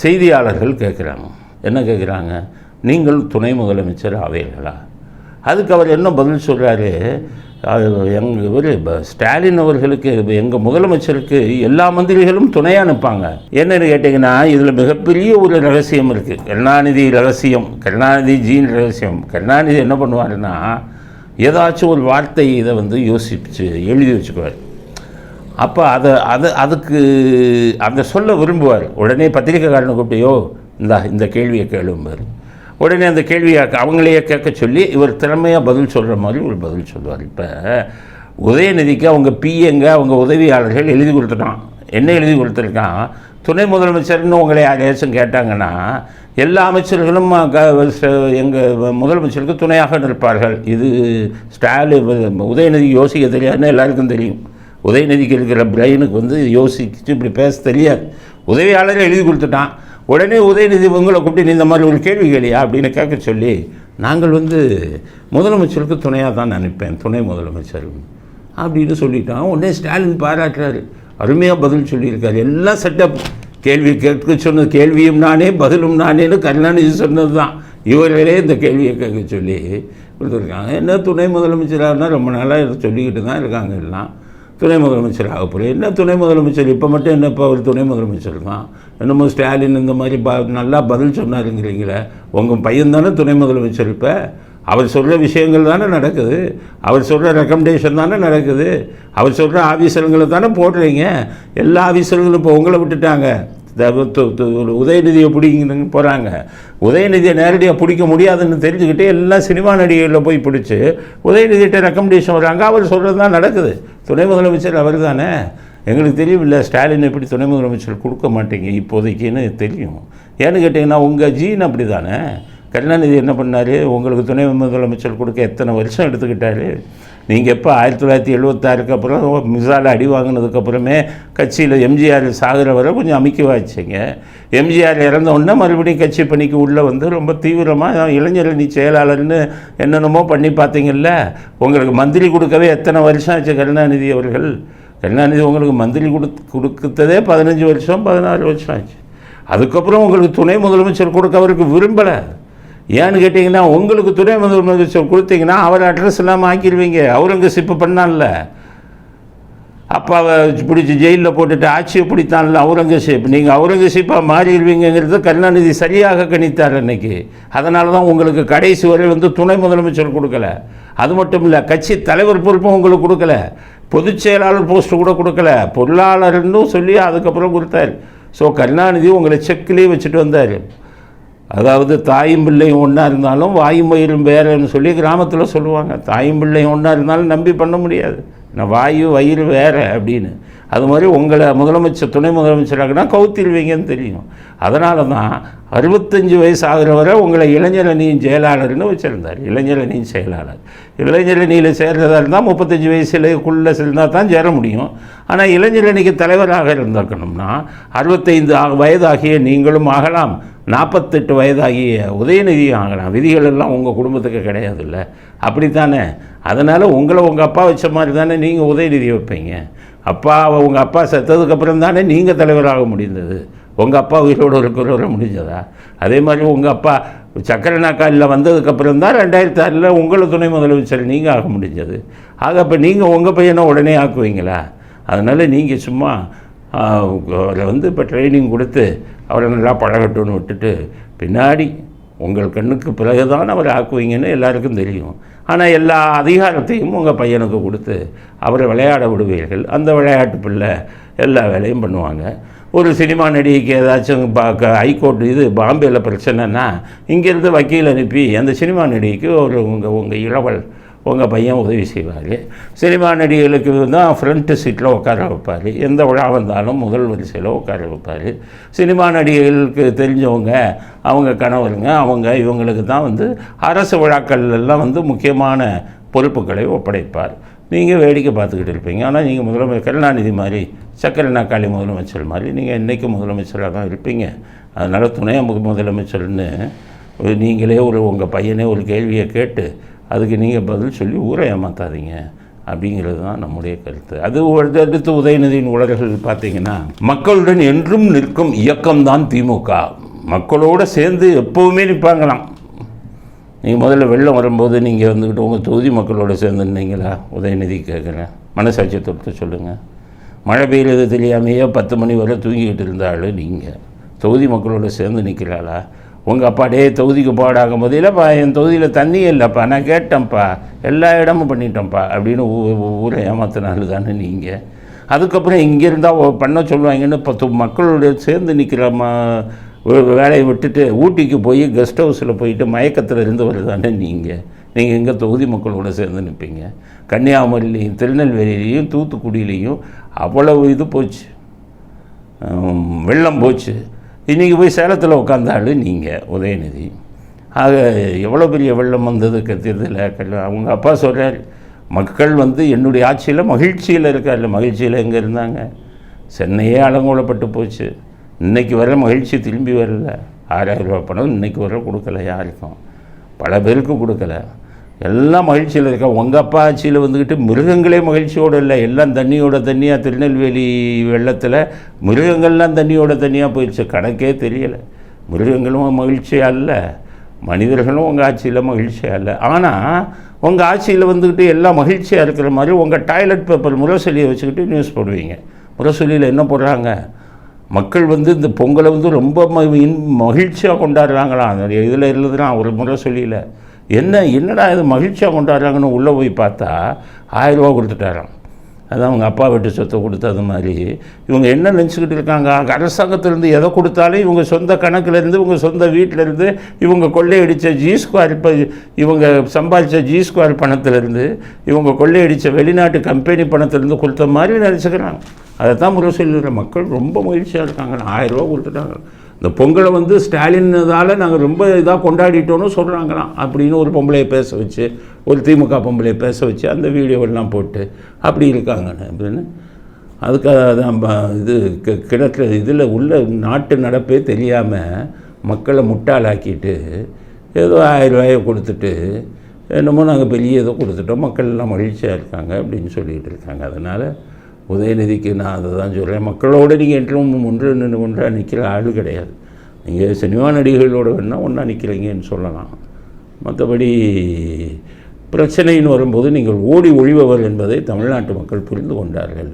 செய்தியாளர்கள் கேட்குறாங்க. என்ன கேட்குறாங்க? நீங்கள் துணை முதலமைச்சர் ஆவீர்களா? அதுக்கு அவர் என்ன பதில் சொல்கிறாரு எங்கள் இவர் ஸ்டாலின் அவர்களுக்கு எங்கள் முதலமைச்சருக்கு எல்லா மந்திரிகளும் துணையாக நிற்பாங்க. என்னென்னு கேட்டிங்கன்னா இதில் மிகப்பெரிய ஒரு ரகசியம் இருக்குது கருணாநிதி ரகசியம் கருணாநிதி ஜீன் ரகசியம். கருணாநிதி என்ன பண்ணுவாருன்னா ஏதாச்சும் ஒரு வார்த்தை இதை வந்து யோசிச்சு எழுதி வச்சுக்குவார். அப்போ அதை அது அதுக்கு அந்த சொல்ல விரும்புவார். உடனே பத்திரிக்கைக்காரனை கூப்பிட்டையோ இந்த இந்தா இந்த கேள்வியை கேளும்பார் உடனே அந்த கேள்வியை அவங்களையே கேட்க சொல்லி இவர் திறமையாக பதில் சொல்கிற மாதிரி ஒரு பதில் சொல்லுவார். இப்போ உதயநிதிக்கு அவங்க பிஏங்க அவங்க உதவியாளர்கள் எழுதி கொடுத்துட்டான். என்ன எழுதி கொடுத்துருக்கான்? துணை முதலமைச்சர்னு உங்களை யாரையாச்சும் கேட்டாங்கன்னா எல்லா அமைச்சர்களும் எங்கள் முதலமைச்சருக்கு துணையாக நிற்பார்கள். இது ஸ்டாலின் உதயநிதி யோசிக்க தெரியாதுன்னு எல்லாருக்கும் தெரியும். உதயநிதிக்கு இருக்கிற பிரெயினுக்கு வந்து யோசிச்சு இப்படி பேச தெரியாது. உதவியாளரே எழுதி கொடுத்துட்டான். உடனே உதயநிதி உங்களை கூப்பிட்டு இந்த மாதிரி ஒரு கேள்வி கேளியா? அப்படின்னு கேட்க சொல்லி நாங்கள் வந்து முதலமைச்சருக்கு துணையாக தான் நினைப்பேன். துணை முதலமைச்சர். அப்படின்னு சொல்லிட்டான். உடனே ஸ்டாலின் பாராட்டுறாரு. அருமையாக பதில் சொல்லியிருக்காரு. எல்லாம் செட்டப் கேள்வி கேட்க சொன்னது கேள்வியும் நானே பதிலும் நானேன்னு கருணாநிதி சொன்னது தான். இவர்களே இந்த கேள்வியை கேட்க சொல்லி கொடுத்துருக்காங்க. என்ன துணை முதலமைச்சராகனா ரொம்ப நாளாக சொல்லிக்கிட்டு தான் இருக்காங்க எல்லாம். துணை முதலமைச்சர் ஆக போகிறேன் என்ன துணை முதலமைச்சர்? இப்போ மட்டும் என்ன இப்போ அவர் துணை முதலமைச்சர் தான் என்னமோ ஸ்டாலின் இந்த மாதிரி ப நல்லா பதில் சொன்னாருங்கிறீங்களே. உங்கள் பையன் தானே துணை முதலமைச்சர் இப்போ. அவர் சொல்கிற விஷயங்கள் தானே நடக்குது. அவர் சொல்கிற ரெக்கமெண்டேஷன் தானே நடக்குது. அவர் சொல்கிற ஆஃபீஸருங்களை தானே போடுறீங்க. எல்லா ஆஃபீஸர்களும் இப்போ உங்களை விட்டுட்டாங்க. உதயநிதியை பிடிங்கன்னு போகிறாங்க உதயநிதியை நேரடியாக பிடிக்க முடியாதுன்னு தெரிஞ்சுக்கிட்டு எல்லாம் சினிமா நடிகைகளில் போய் பிடிச்சி உதயநிதியிட்ட ரெக்கமெண்டேஷன் வராங்க அவர் சொல்கிறது தான் நடக்குது. துணை முதலமைச்சர் அவர் தானே எங்களுக்கு தெரியும் இல்லை ஸ்டாலின் எப்படி துணை முதலமைச்சர் கொடுக்க மாட்டீங்க? இப்போதைக்குன்னு தெரியும். ஏன்னு கேட்டிங்கன்னா உங்கள் ஜீன் அப்படி தானே கருணாநிதி என்ன பண்ணார்? உங்களுக்கு துணை முதலமைச்சர் கொடுக்க எத்தனை வருஷம் எடுத்துக்கிட்டாரு? நீங்கள் எப்போ ஆயிரத்தி தொள்ளாயிரத்தி எழுபத்தாறுக்கு அப்புறம் மிசால் அடி வாங்கினதுக்கப்புறமே கட்சியில் எம்ஜிஆர் சாகிற வரை கொஞ்சம் அமைக்க வச்சிங்க எம்ஜிஆர் இறந்த உடனே மறுபடியும் கட்சி பணிக்கு உள்ளே வந்து ரொம்ப தீவிரமாக இளைஞரணி செயலாளர்னு என்னென்னமோ பண்ணி பார்த்தீங்கல்ல? உங்களுக்கு மந்திரி கொடுக்கவே எத்தனை வருஷம் ஆச்சு கருணாநிதி அவர்கள்? கருணாநிதி உங்களுக்கு மந்திரி கொடு கொடுத்ததே பதினஞ்சு வருஷம் பதினாறு வருஷம் ஆச்சு. அதுக்கப்புறம் உங்களுக்கு துணை முதலமைச்சர் கொடுக்க அவருக்கு விரும்பலை. ஏன்னு கேட்டிங்கன்னா உங்களுக்கு துணை முதலமைச்சர் கொடுத்தீங்கன்னா அவர் அட்ரஸ் இல்லாமல் ஆக்கிடுவீங்க. அவுரங்கசீப்பு பண்ணான்ல. அப்பாவை பிடிச்சி ஜெயிலில் போட்டுட்டு ஆட்சியை பிடித்தான்ல அவுரங்கசீப். நீங்கள் அவுரங்கசீப்பாக மாறிடுவீங்கிறது கருணாநிதி சரியாக கணித்தார் அன்னைக்கு. அதனால தான் உங்களுக்கு கடைசி வரை வந்து துணை முதலமைச்சர் கொடுக்கல. அது மட்டும் இல்லை கட்சி தலைவர் பொறுப்பும் உங்களுக்கு கொடுக்கல. பொதுச் செயலாளர் போஸ்ட்டு கூட கொடுக்கல. பொருளாளர்னு சொல்லி அதுக்கப்புறம் கொடுத்தார். ஸோ கருணாநிதி உங்களை செக்கிலே வச்சுட்டு வந்தார். அதாவது தாயும் பிள்ளையும் ஒன்றா இருந்தாலும் வாயும் வயிறும் வேறன்னு சொல்லி கிராமத்தில் சொல்லுவாங்க. தாயும் பிள்ளையும் ஒன்றா இருந்தாலும் நம்பி பண்ண முடியாது. நான் வாயு வயிறு வேற அப்படின்னு. அது மாதிரி உங்களை முதலமைச்சர் துணை முதலமைச்சராகனா கவுத்திருவீங்கன்னு தெரியும். அதனால தான் அறுபத்தஞ்சு வயசு ஆகிற வரை உங்களை இளைஞரணியின் செயலாளர்னு வச்சுருந்தார். இளைஞரணியின் செயலாளர். இளைஞரணியில் சேர்றதா இருந்தால் முப்பத்தஞ்சு வயசுலக்குள்ளே சேர்ந்தால் தான் சேர முடியும். ஆனால் இளைஞரணிக்கு தலைவராக இருந்திருக்கணும்னா அறுபத்தைந்து வயதாகிய நீங்களும் ஆகலாம். நாற்பத்தெட்டு வயதாகிய உதயநிதியும் ஆகலாம். விதிகள் எல்லாம் உங்கள் குடும்பத்துக்கு கிடையாதுல்ல. அப்படித்தானே? அதனால் உங்களை உங்கள் அப்பா வச்ச மாதிரி தானே நீங்கள் உதயநிதி வைப்பீங்க. அப்பா உங்கள் அப்பா செத்ததுக்கப்புறம் தானே நீங்கள் தலைவராக முடிந்தது. உங்கள் அப்பா உயிரோடு இருக்கிறவரை முடிஞ்சதா? அதே மாதிரி உங்கள் அப்பா சக்கரை நாக்காலில் வந்ததுக்கப்புறம் தான் ரெண்டாயிரத்தி ஆறில் உங்களை துணை முதலமைச்சர் நீங்கள் ஆக முடிஞ்சது. ஆக அப்போ நீங்கள் உங்கள் பையனை உடனே ஆக்குவீங்களா? அதனால் நீங்கள் சும்மா அவரை வந்து இப்போ ட்ரைனிங் கொடுத்து அவரை நல்லா பழகட்டும்னு விட்டுட்டு பின்னாடி உங்கள் கண்ணுக்கு பிறகுதான் அவரை ஆக்குவீங்கன்னு எல்லாருக்கும் தெரியும். ஆனால் எல்லா அதிகாரத்தையும் உங்கள் பையனுக்கு கொடுத்து அவரை விளையாட விடுவீர்கள். அந்த விளையாட்டு பிள்ளை எல்லா வேலையும் பண்ணுவாங்க. ஒரு சினிமா நடிகைக்கு ஏதாச்சும் பார்க்க ஹைகோர்ட் இது பாம்பேயில் பிரச்சனைனா இங்கேருந்து வக்கீல் அனுப்பி அந்த சினிமா நடிகைக்கு ஒரு உங்கள் உங்கள் இளவல் உங்கள் பையன் உதவி செய்வார். சினிமா நடிகர்களுக்கு தான் ஃப்ரண்ட்டு சீட்டில் உட்கார வைப்பார். எந்த விழா வந்தாலும் முதல் வரிசையில் உட்கார வைப்பார். சினிமா நடிகர்களுக்கு தெரிஞ்சவங்க அவங்க கணவருங்க அவங்க இவங்களுக்கு தான் வந்து அரசு விழாக்கள்லாம் வந்து முக்கியமான பொறுப்புகளை ஒப்படைப்பார். நீங்கள் வேடிக்கை பார்த்துக்கிட்டு இருப்பீங்க. ஆனால் நீங்கள் முதலமைச்சர் கருணாநிதி மாதிரி சக்கரை நாக்காளி முதலமைச்சர் மாதிரி நீங்கள் என்றைக்கும் முதலமைச்சராக தான் இருப்பீங்க. அதனால் துணை முதலமைச்சர்னு ஒரு நீங்களே ஒரு உங்கள் பையனே ஒரு கேள்வியை கேட்டு அதுக்கு நீங்கள் பதில் சொல்லி ஊரை ஏமாத்தாதீங்க. அப்படிங்கிறது தான் நம்முடைய கருத்து. அது ஒரு- அடுத்து உதயநிதியின் உலர்கள் பார்த்தீங்கன்னா மக்களுடன் என்றும் நிற்கும் இயக்கம்தான் திமுக. மக்களோடு சேர்ந்து எப்போவுமே நிற்பாங்களாம். நீங்கள் முதல்ல வெள்ளம் வரும்போது நீங்கள் வந்துக்கிட்டு உங்கள் தொகுதி மக்களோட சேர்ந்து நின்னீங்களா உதயநிதி கேட்குறேன் மனசாட்சியை தொட்டு சொல்லுங்கள் மழை பெய்யுறது தெரியாமையே பத்து மணி வரை தூங்கிக்கிட்டு இருந்தாலும் நீங்கள் தொகுதி மக்களோட சேர்ந்து நிற்கிறாளா? உங்கள் அப்பா டே தொகுதிக்கு போடாகும் போது இல்லைப்பா என் தொகுதியில் தண்ணி இல்லைப்பா. நான் கேட்டேன்ப்பா. எல்லா இடமும் பண்ணிட்டேன்ப்பா அப்படின்னு ஊ- ஊரை ஏமாத்தினாலு தானே நீங்கள் அதுக்கப்புறம் இங்கே இருந்தால் பண்ண சொல்லுவாங்கன்னு பத்து மக்களுடைய சேர்ந்து நிற்கிற ம வே- வேலையை விட்டுட்டு ஊட்டிக்கு போய் கெஸ்ட் ஹவுஸில் போயிட்டு மயக்கத்தில் இருந்து வருதானே நீங்கள் நீங்கள் எங்கள் தொகுதி மக்களோட சேர்ந்து நிற்பீங்க கன்னியாகுமரியிலையும் திருநெல்வேலியிலையும் தூத்துக்குடியிலையும் அவ்வளவு இது போச்சு. வெள்ளம் போச்சு. இன்றைக்கி போய் சேலத்தில் உட்காந்தாலும் நீங்கள் உதயநிதி. ஆக எவ்வளோ பெரிய வெள்ளம் வந்தது கத்தியதில் கல்ல அவங்க அப்பா சொல்கிறார் மக்கள் வந்து என்னுடைய ஆட்சியில் மகிழ்ச்சியில் இருக்கார்ல மகிழ்ச்சியில் எங்கே இருந்தாங்க? சென்னையே அலங்கோலப்பட்டு போச்சு. இன்றைக்கி வர மகிழ்ச்சி திரும்பி வரல. ஆறாயிரம் ரூபா பணம் இன்றைக்கி வர கொடுக்கல யாருக்கும். பல பேருக்கு கொடுக்கல. எல்லாம் மகிழ்ச்சியில் இருக்க? உங்கள் அப்பா ஆட்சியில் வந்துக்கிட்டு மிருகங்களே மகிழ்ச்சியோடு இல்லை. எல்லாம் தண்ணியோட தண்ணியாக திருநெல்வேலி வெள்ளத்தில் மிருகங்கள்லாம் தண்ணியோட தண்ணியாக போயிடுச்சு. கணக்கே தெரியலை. மிருகங்களும் மகிழ்ச்சியாக இல்லை. மனிதர்களும் உங்கள் ஆட்சியில் மகிழ்ச்சியாக இல்லை. ஆனால் உங்கள் ஆட்சியில் வந்துக்கிட்டு எல்லாம் மகிழ்ச்சியாக இருக்கிற மாதிரி உங்கள் டாய்லெட் பேப்பர் முரசொலியை வச்சுக்கிட்டு நியூஸ் போடுவீங்க. முரசொலியில் என்ன போடுறாங்க? மக்கள் வந்து இந்த பொங்கலை வந்து ரொம்ப ம இன் மகிழ்ச்சியாக கொண்டாடுறாங்களாம். இதில் இருந்ததுன்னா ஒரு முரசொலியில். என்ன என்னடா இது மகிழ்ச்சியாக கொண்டாடுறாங்கன்னு உள்ளே போய் பார்த்தா ஆயிரரூவா கொடுத்துட்டாராம். அதான் அவங்க அப்பா வீட்டு சொத்தை கொடுத்தது மாதிரி. இவங்க என்ன நினச்சிக்கிட்டு இருக்காங்க? அரசாங்கத்திலேருந்து எதை கொடுத்தாலும் இவங்க சொந்த கணக்குலேருந்து இவங்க சொந்த வீட்டிலேருந்து இவங்க கொள்ளையடித்த ஜி ஸ்கொயர் இப்போ இவங்க சம்பாதிச்ச ஜி ஸ்கொயர் பணத்திலேருந்து இவங்க கொள்ளையடித்த வெளிநாட்டு கம்பெனி பணத்திலேருந்து கொடுத்த மாதிரி நினச்சிக்கிறாங்க. அதை தான் முரசொலியில் மக்கள் ரொம்ப மகிழ்ச்சியாக இருக்காங்க. ஆயிரம் ரூபா கொடுத்துட்டாங்க. இந்த பொங்கலை வந்து ஸ்டாலினதால் நாங்கள் ரொம்ப இதாக கொண்டாடிட்டோன்னு சொல்கிறாங்களாம் அப்படின்னு ஒரு பொம்பளையை பேச வச்சு ஒரு திமுக பொம்பளையை பேச வச்சு அந்த வீடியோவெல்லாம் போட்டு அப்படி இருக்காங்கன்னு. அப்படின்னு அதுக்காக தான் இது கி- கிணற்று இதில் உள்ள நாட்டு நடப்பே தெரியாமல் மக்களை முட்டாளாக்கிட்டு ஏதோ ஆயிரம் ரூபாயை கொடுத்துட்டு என்னமோ நாங்கள் பெரிய ஏதோ கொடுத்துட்டோம் மக்கள் எல்லாம் மகிழ்ச்சியாக இருக்காங்க அப்படின்னு சொல்லிகிட்டு இருக்காங்க. அதனால் உதயநிதிக்கு நான் அதை தான் சொல்கிறேன் மக்களோட நீங்கள் என்றும் ஒன்று நின்று ஒன்றாக நிற்கிற ஆள் கிடையாது. நீங்கள் சினிமா நடிகர்களோட வேணால் ஒன்றா நிற்கிறீங்கன்னு சொல்லலாம். மற்றபடி பிரச்சனைன்னு வரும்போது நீங்கள் ஓடி ஒழிபவர் என்பதை தமிழ்நாட்டு மக்கள் புரிந்து கொண்டார்கள்.